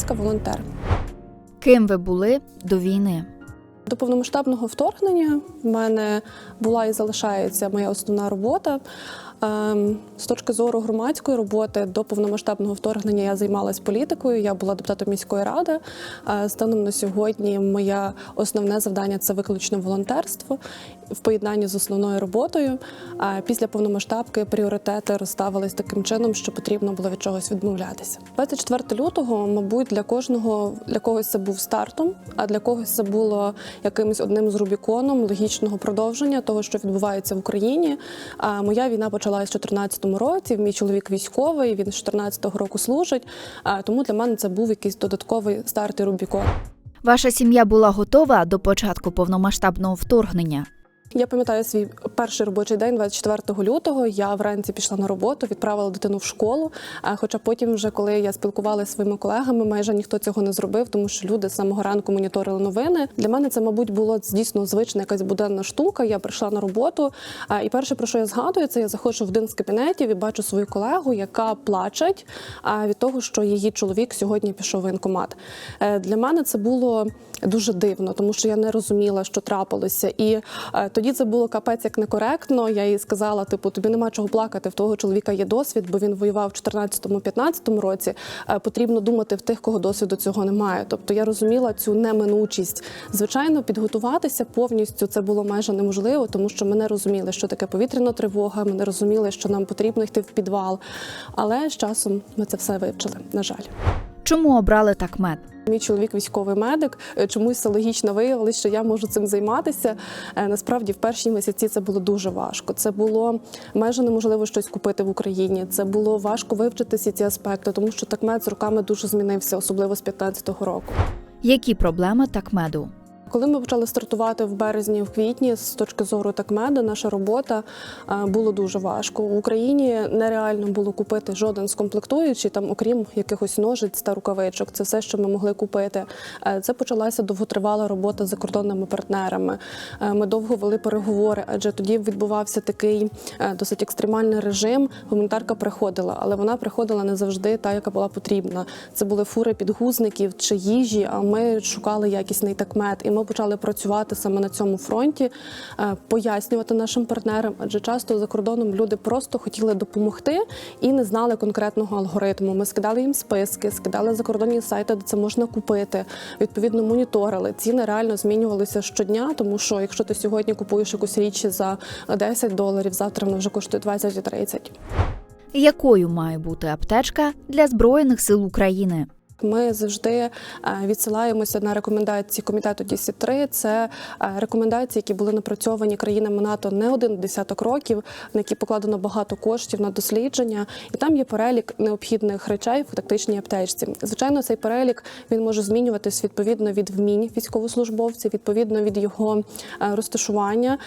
Михайлівська, волонтер. Ким ви були до війни? До повномасштабного вторгнення в мене була і залишається моя основна робота. Ем, З точки зору громадської роботи до повномасштабного вторгнення я займалась політикою. Я була депутатом міської ради. Е, Станом на сьогодні моє основне завдання це виключно волонтерство в поєднанні з основною роботою. А після повномасштабки пріоритети розставились таким чином, що потрібно було від чогось відмовлятися. 24 лютого, мабуть, для кожного для когось це був стартом, а для когось це було якимось одним з рубіконом логічного продовження того, що відбувається в Україні. А моя війна почалася в 2014 році. Мій чоловік військовий, він з 14 року служить. Тому для мене це був якийсь додатковий старт і рубікон. Ваша сім'я була готова до початку повномасштабного вторгнення. Я пам'ятаю свій перший робочий день, 24 лютого. Я вранці пішла на роботу, відправила дитину в школу. А Хоча потім, вже коли я спілкувалася зі своїми колегами, майже ніхто цього не зробив, тому що люди з самого ранку моніторили новини. Для мене це, мабуть, було дійсно звична якась буденна штука. Я прийшла на роботу, а, і перше, про що я згадую, це я заходжу в один з кабінетів і бачу свою колегу, яка плаче від того, що її чоловік сьогодні пішов в воєнкомат. Е, Для мене це було дуже дивно, тому що я не розуміла, що трапилося. І е, тоді це було капець як некоректно. Я їй сказала: типу, тобі нема чого плакати. В того чоловіка є досвід, бо він воював в 14-15 році. Е, Потрібно думати в тих, кого досвіду цього немає. Тобто я розуміла цю неминучість. Звичайно, підготуватися повністю це було майже неможливо, тому що ми не розуміли, що таке повітряна тривога. Ми не розуміли, що нам потрібно йти в підвал. Але з часом ми це все вивчили. На жаль. Чому обрали такмет? Мій чоловік військовий медик. Е, Чомусь це логічно виявилося, що я можу цим займатися. Е, Насправді, в перші місяці це було дуже важко. Це було майже неможливо щось купити в Україні. Це було важко вивчити всі ці аспекти, тому що такмет з роками дуже змінився, особливо з 15-го року. Які проблеми такмеду? Коли ми почали стартувати в березні, в квітні, з точки зору такмеду, наша робота е, було дуже важко. В Україні нереально було купити жоден з комплектуючий, там, окрім якихось ножиць та рукавичок. Це все, що ми могли купити. Е, Це почалася довготривала робота з закордонними партнерами. Е, Ми довго вели переговори, адже тоді відбувався такий досить екстремальний режим. Гуманітарка приходила, але вона приходила не завжди та, яка була потрібна. Це були фури підгузників чи їжі. А ми шукали якісний такмет. І ми почали працювати саме на цьому фронті, е, пояснювати нашим партнерам, адже часто за кордоном люди просто хотіли допомогти і не знали конкретного алгоритму. Ми скидали їм списки, скидали закордонні сайти, де це можна купити. Відповідно, моніторили. Ціни реально змінювалися щодня, тому що якщо ти сьогодні купуєш якусь річ за 10 доларів, завтра вона вже коштує 20 і 30. Якою має бути аптечка для Збройних сил України? Ми завжди е, відсилаємося на рекомендації комітету DC3. Це е, рекомендації, які були напрацьовані країнами НАТО не один десяток років, на які покладено багато коштів на дослідження, і там є перелік необхідних речей в тактичній аптечці. Звичайно, цей перелік він може змінюватись відповідно від вмінь військовослужбовця, відповідно від його е, розташування,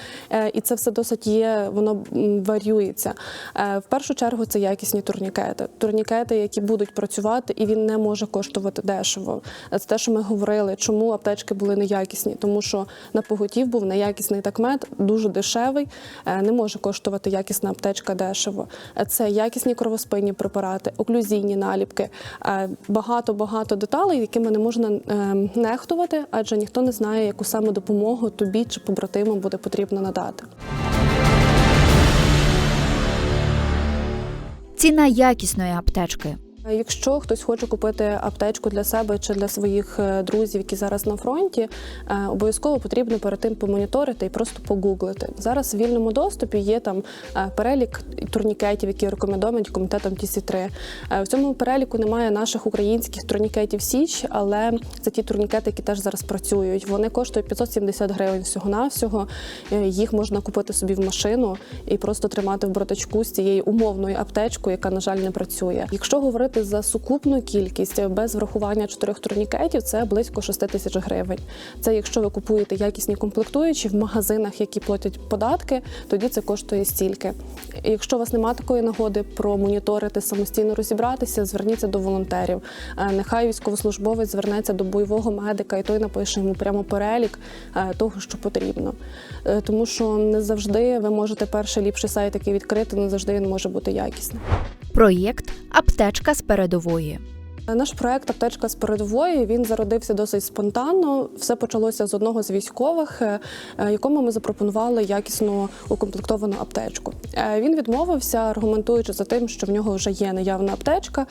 і це все досить є, воно. Е, В першу чергу це якісні турнікети. Турнікети, які будуть працювати, і він не може коштувати дешево. Е, Це те, що ми говорили, чому аптечки були неякісні, тому що на поготів був неякісний такмет, дуже дешевий, е, не може коштувати якісна аптечка дешево. Е, Це якісні кровоспинні препарати, оклюзійні наліпки, багато багато деталей, якими не можна е, нехтувати, адже ніхто не знає, яку саме допомогу тобі чи побратимам буде потрібно надати. Ціна якісної аптечки. Якщо хтось хоче купити аптечку для себе чи для своїх е, друзів, які зараз на фронті, е, обов'язково потрібно перед тим помоніторити і просто погуглити. Зараз в вільному доступі є там е, перелік турнікетів, які рекомендовані комітетом TC3. Е, В цьому переліку немає наших українських турнікетів Січ, але це ті турнікети, які теж зараз працюють. Вони коштують 570 гривень всього-навсього. Е, Їх можна купити собі в машину і просто тримати в браточку з цією умовною аптечкою, яка, на жаль, не працює. Якщо говорити за сукупну кількість е, без врахування чотирьох турнікетів, це близько 6 тисяч гривень. Це якщо ви купуєте якісні комплектуючі в магазинах, які платять податки, тоді це коштує стільки. Якщо у вас немає такої нагоди промоніторити самостійно розібратися, зверніться до волонтерів. Е, Нехай військовослужбовець звернеться до бойового медика, і той напише йому прямо перелік е, того, що потрібно. Тому що не завжди ви можете перший ліпший сайт, який відкрити, не завжди він може бути якісним. Проєкт Аптечка з передової. Наш проект Аптечка з передової він зародився досить спонтанно. Все почалося з одного з військових, е, е, якому ми запропонували якісно укомплектовану аптечку. Е, Він відмовився, аргументуючи за тим, що в нього вже є наявна аптечка.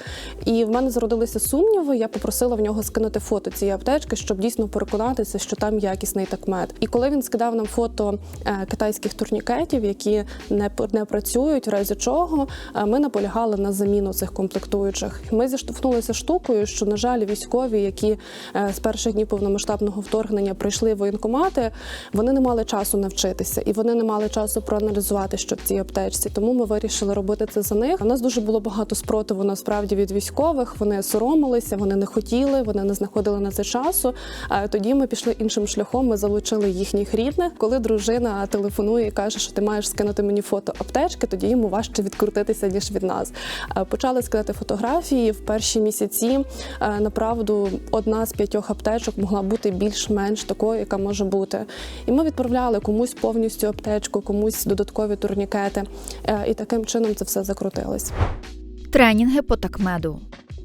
І в мене зародилися сумніви. Я попросила в нього скинути фото цієї аптечки, щоб дійсно переконатися, що там якісний такмет. І коли він скидав нам фото китайських турнікетів, які не, не працюють, в разі чого ми наполягали на заміну цих комплектуючих. Ми зіштовхнулися штукою, що на жаль, військові, які е, з перших днів повномасштабного вторгнення прийшли в воєнкомати, вони не мали часу навчитися і вони не мали часу проаналізувати, що в цій аптечці. Тому ми вирішили робити це за них. У нас дуже було багато спротиву насправді від військових. Вони соромилися, вони не хотіли, вони не знаходили на це часу. А тоді ми пішли іншим шляхом. Ми залучили їхніх рідних. Коли дружина телефонує і каже, що ти маєш скинути мені фото аптечки, тоді йому важче відкрутитися ніж від нас. Е, Почали скидати фотографії в перші місяці. Е, Направду, одна з п'ятьох аптечок могла бути більш-менш такою, яка може бути. І ми відправляли комусь повністю аптечку, комусь додаткові турнікети. Е, І таким чином це все закрутилось. Тренінги по такмеду.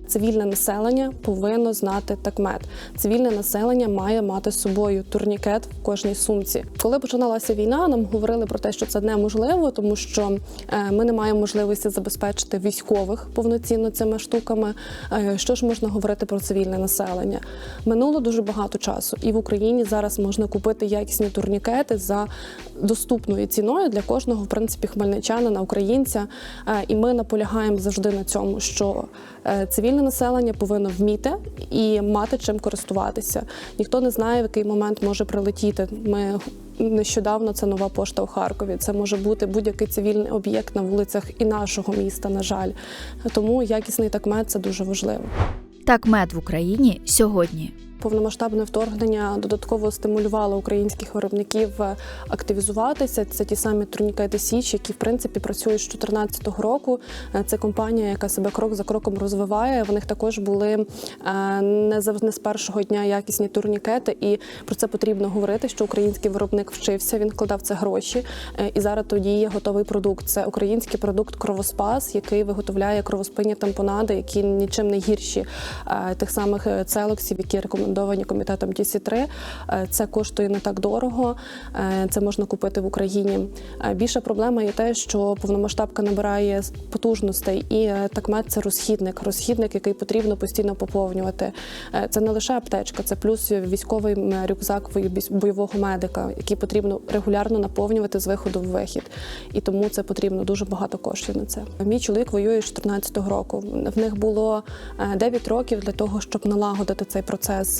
Цивільне населення повинно знати такмет. Цивільне населення має мати з собою турнікет в кожній сумці. Коли починалася війна, нам говорили про те, що це неможливо, тому що е, ми не маємо можливості забезпечити військових повноцінно цими штуками. Е, Що ж можна говорити про цивільне населення? Минуло дуже багато часу, і в Україні зараз можна купити якісні турнікети за доступною ціною для кожного, в принципі, хмельничанина, українця. Е, І ми наполягаємо завжди на цьому, що цивільне населення повинно вміти і мати чим користуватися. Ніхто не знає, в який момент може прилетіти. Ми нещодавно це нова пошта у Харкові. Це може бути будь-який цивільний об'єкт на вулицях і нашого міста. На жаль, тому якісний такмет це дуже важливо. Такмед в Україні сьогодні. Повномасштабне вторгнення додатково стимулювало українських виробників е, активізуватися. Це ті самі турнікети Січ, які в принципі працюють з 2014 року. Е, Це компанія, яка себе крок за кроком розвиває. В них також були е, не завжди з першого дня якісні турнікети, і про це потрібно говорити. Що український виробник вчився, він вкладав це гроші, і зараз тоді є готовий продукт. Це український продукт Кровоспас, який виготовляє кровоспинні тампонади, які нічим не гірші тих самих целоксів, які рекомендовані комітетом TC3. Е, Це коштує не так дорого. е, Це можна купити в Україні. Е, Більша проблема є те, що повномасштабка набирає потужностей, і такмет це розхідник, розхідник, який потрібно постійно поповнювати. Це не лише аптечка, це плюс військовий рюкзак бойового медика, який потрібно регулярно наповнювати з виходу в вихід. І тому це потрібно дуже багато коштів на це. Мій чоловік воює з 14 року. В них було е, 9 років для того, щоб налагодити цей процес.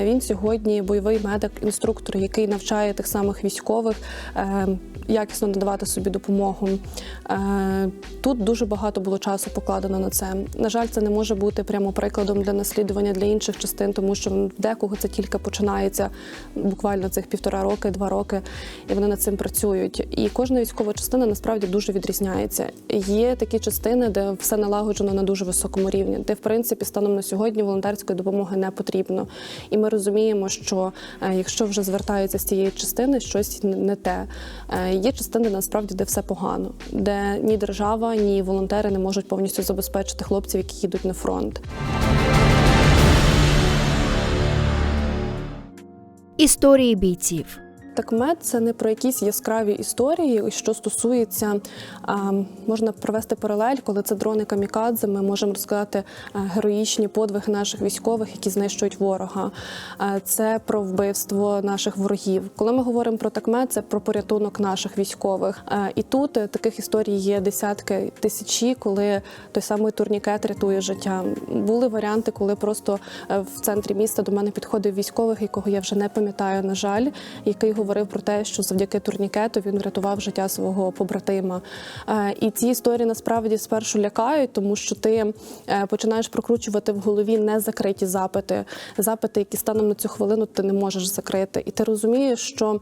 Е, Він сьогодні бойовий медик, інструктор, який навчає тих самих військових е, якісно надавати собі допомогу. Е, Тут дуже багато було часу покладено на це. На жаль, це не може бути прямо прикладом для наслідування для інших частин, тому що декого це тільки починається буквально цих півтора роки, два роки, і вони над цим працюють. І кожна військова частина насправді дуже відрізняється. Є такі частини, де все налагоджено на дуже високому рівні, де в принципі станом на сьогодні волонтерської допомоги не потрібно. І ми розуміємо, що е, якщо вже звертаються з цієї частини, щось не- те. Е, Є частини насправді, де все погано, де ні держава, ні волонтери не можуть повністю забезпечити хлопців, які їдуть на фронт. Історії бійців. Такмет це не про якісь яскраві історії, що стосується, можна провести паралель, коли це дрони камікадзе. Ми можемо розказати героїчні подвиги наших військових, які знищують ворога. Це про вбивство наших ворогів. Коли ми говоримо про такмет, це про порятунок наших військових. І тут е, таких історій є десятки тисячі, коли той самий турнікет рятує життя. Були варіанти, коли просто е, в центрі міста до мене підходив військових, якого я вже не пам'ятаю, на жаль, який говорив про те, що завдяки турнікету він врятував життя свого побратима. Е, І ці історії насправді спершу лякають, тому що ти е, починаєш прокручувати в голові незакриті запити, запити, які станом на цю хвилину ти не можеш закрити. І ти розумієш, що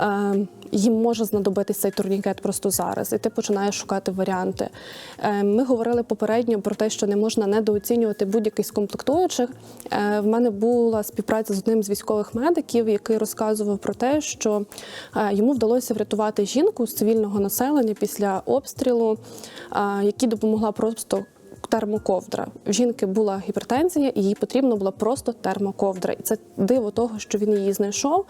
е, їм може знадобитися цей турнікет просто зараз, і ти починаєш шукати варіанти. Е, Ми говорили попередньо про те, що не можна недооцінювати будь-який з комплектуючих. Е, В мене була співпраця з одним з військових медиків, який розказував про те, що е, йому вдалося врятувати жінку з цивільного населення після обстрілу, якій допомогла просто термоковдра. В жінки була гіпертензія, і їй потрібна була просто термоковдра. І це диво того, що він її знайшов.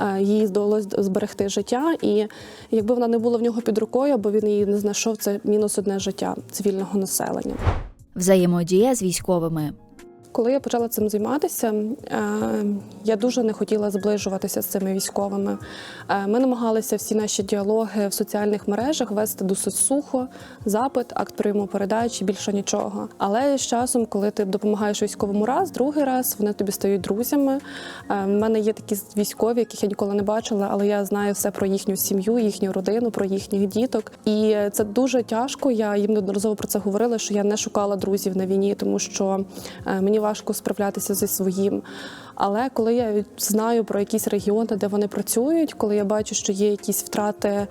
е, Їй здалося зберегти життя. І якби вона не була в нього під рукою, або він її не знайшов, це мінус одне життя цивільного населення. Взаємодія з військовими. Коли я почала цим займатися, е, я дуже не хотіла зближуватися з цими військовими. Е, Ми намагалися всі наші діалоги в соціальних мережах вести досить сухо, запит, акт прийому передачі, більше нічого. Але з часом, коли ти допомагаєш військовому раз, другий раз вони тобі стають друзями. Е, В мене є такі військові, яких я ніколи не бачила, але я знаю все про їхню сім'ю, їхню родину, про їхніх діток. І це дуже тяжко. Я їм неодноразово про це говорила, що я не шукала друзів на війні, тому що е, мені важко справлятися зі своїм. Але коли я знаю про якісь регіони, де вони працюють, коли я бачу, що є якісь втрати е,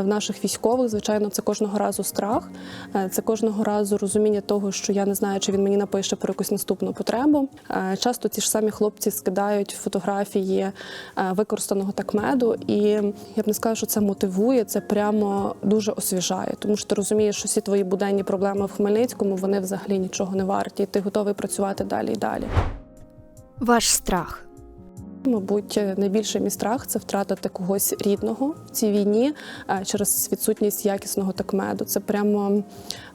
в наших військових, звичайно, це кожного разу страх. Е, Це кожного разу розуміння того, що я не знаю, чи він мені напише про якусь наступну потребу. Е, Часто ті ж самі хлопці скидають фотографії використаного так меду, і я б не сказала, що це мотивує, це прямо дуже освіжає, тому що ти розумієш, що всі твої буденні проблеми в Хмельницькому вони взагалі нічого не варті. Ти готовий працювати далі і далі. Ваш страх. Мабуть, найбільший мій страх це втратити когось рідного в цій війні е, через відсутність якісного такмеду. Це прямо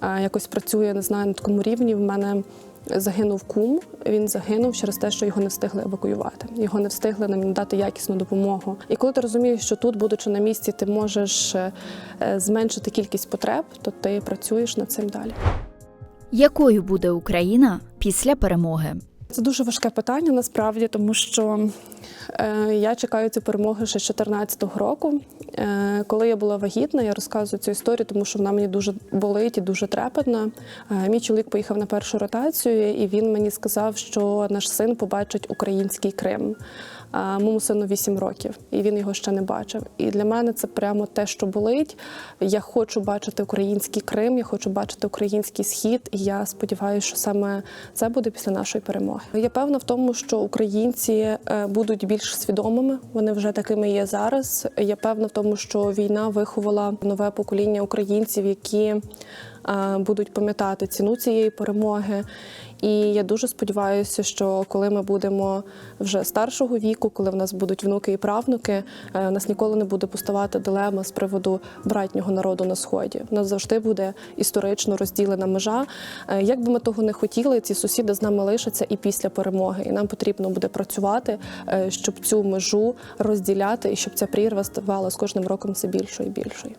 е, якось працює, не знаю, на такому рівні. В мене загинув кум. Він загинув через те, що його не встигли евакуювати. Його не встигли нам надати якісну допомогу. І коли ти розумієш, що тут, будучи на місці, ти можеш е, зменшити кількість потреб, то ти працюєш над цим далі. Якою буде Україна після перемоги? Це дуже важке питання насправді, тому що е, я чекаю цю перемоги ще з 2014 року. Е, коли я була вагітна, я розказую цю історію, тому що вона мені дуже болить і дуже трепетна. Е, мій чоловік поїхав на першу ротацію, і він мені сказав, що наш син побачить український Крим. Моєму сину 8 років, і він його ще не бачив. І для мене це прямо те, що болить. Я хочу бачити український Крим, я хочу бачити український схід. І я сподіваюся, що саме це буде після нашої перемоги. Я певна в тому, що українці е, будуть більш свідомими. Вони вже такими є зараз. Я певна в тому, що війна виховала нове покоління українців, які будуть пам'ятати ціну цієї перемоги. І я дуже сподіваюся, що коли ми будемо вже старшого віку, коли в нас будуть внуки і правнуки, е, у нас ніколи не буде поставати дилема з приводу братнього народу на сході. У нас завжди буде історично розділена межа. Е, Як би ми того не хотіли, ці сусіди з нами лишаться і після перемоги. І нам потрібно буде працювати, е, щоб цю межу розділяти і щоб ця прірва ставала з кожним роком все більшою і більшою.